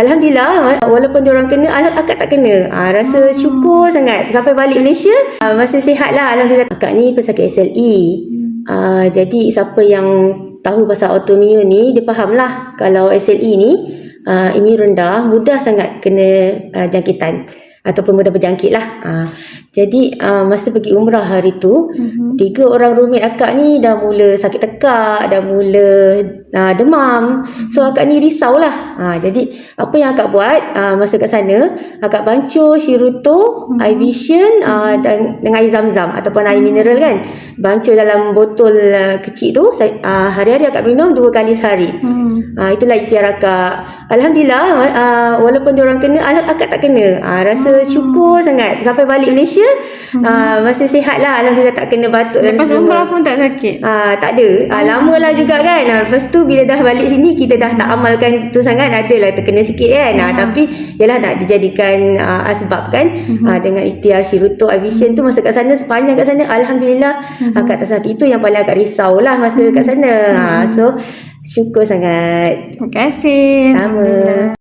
Alhamdulillah walaupun dia orang kena akak tak kena. Ah rasa syukur sangat sampai balik Malaysia ah, masih sihat lah alhamdulillah. Akak ni pesakit SLE. Ah jadi siapa yang tahu pasal autoimmune ni dia faham lah kalau SLE ni uh, imun rendah mudah sangat kena uh, jangkitan ataupun mudah berjangkit lah. Uh, jadi uh, masa pergi umrah hari tu Mhm. tiga orang roommate akak ni dah mula sakit tekak, dah mula uh, demam. So akak ni risau lah. Uh, jadi apa yang akak buat uh, masa kat sana akak bancuh Shiruto, Mhm. iVision uh, dan dengan air zam-zam ataupun air mineral kan. Bancuh dalam botol uh, kecil tu uh, hari-hari akak minum dua kali sehari. Hmm. Ha, itulah ikhtiar akak. Alhamdulillah uh, walaupun dia orang kena akak tak kena. Ha, rasa syukur sangat sampai balik Malaysia uh, masih sihat lah alhamdulillah tak kena batuk dan Lepas semua. umrah pun tak sakit. Ah tak ada. Ah lama lah juga kan. Ah, lepas tu bila dah balik sini kita dah tak amalkan tu sangat adalah terkena sikit kan. Ah tapi yalah nak dijadikan ah, asbab kan. Ah dengan ikhtiar Shiruto Avision tu masa kat sana sepanjang kat sana alhamdulillah akak tak sakit. Itu yang paling akak risau lah masa kat sana. Ah so syukur sangat. Terima kasih. Sama.